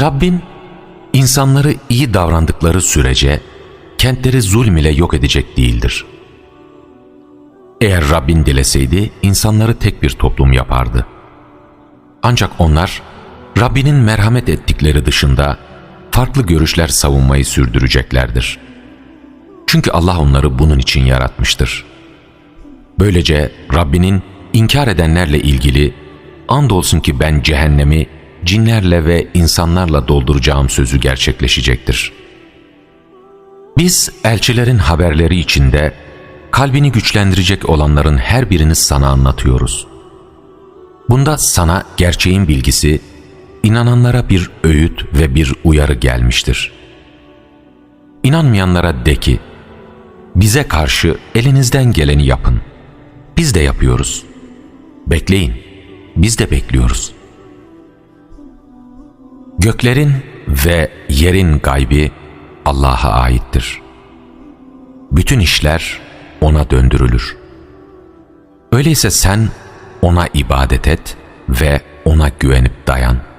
Rabbin insanları iyi davrandıkları sürece kentleri zulm ile yok edecek değildir. Eğer Rabbin dileseydi insanları tek bir toplum yapardı. Ancak onlar Rabbinin merhamet ettikleri dışında farklı görüşler savunmayı sürdüreceklerdir. Çünkü Allah onları bunun için yaratmıştır. Böylece Rabbinin inkar edenlerle ilgili andolsun ki ben cehennemi cinlerle ve insanlarla dolduracağım sözü gerçekleşecektir. Biz elçilerin haberleri içinde kalbini güçlendirecek olanların her birini sana anlatıyoruz. Bunda sana gerçeğin bilgisi, inananlara bir öğüt ve bir uyarı gelmiştir. İnanmayanlara de ki, bize karşı elinizden geleni yapın. Biz de yapıyoruz. Bekleyin, biz de bekliyoruz. Göklerin ve yerin gaybi Allah'a aittir. Bütün işler O'na döndürülür. Öyleyse sen O'na ibadet et ve O'na güvenip dayan.''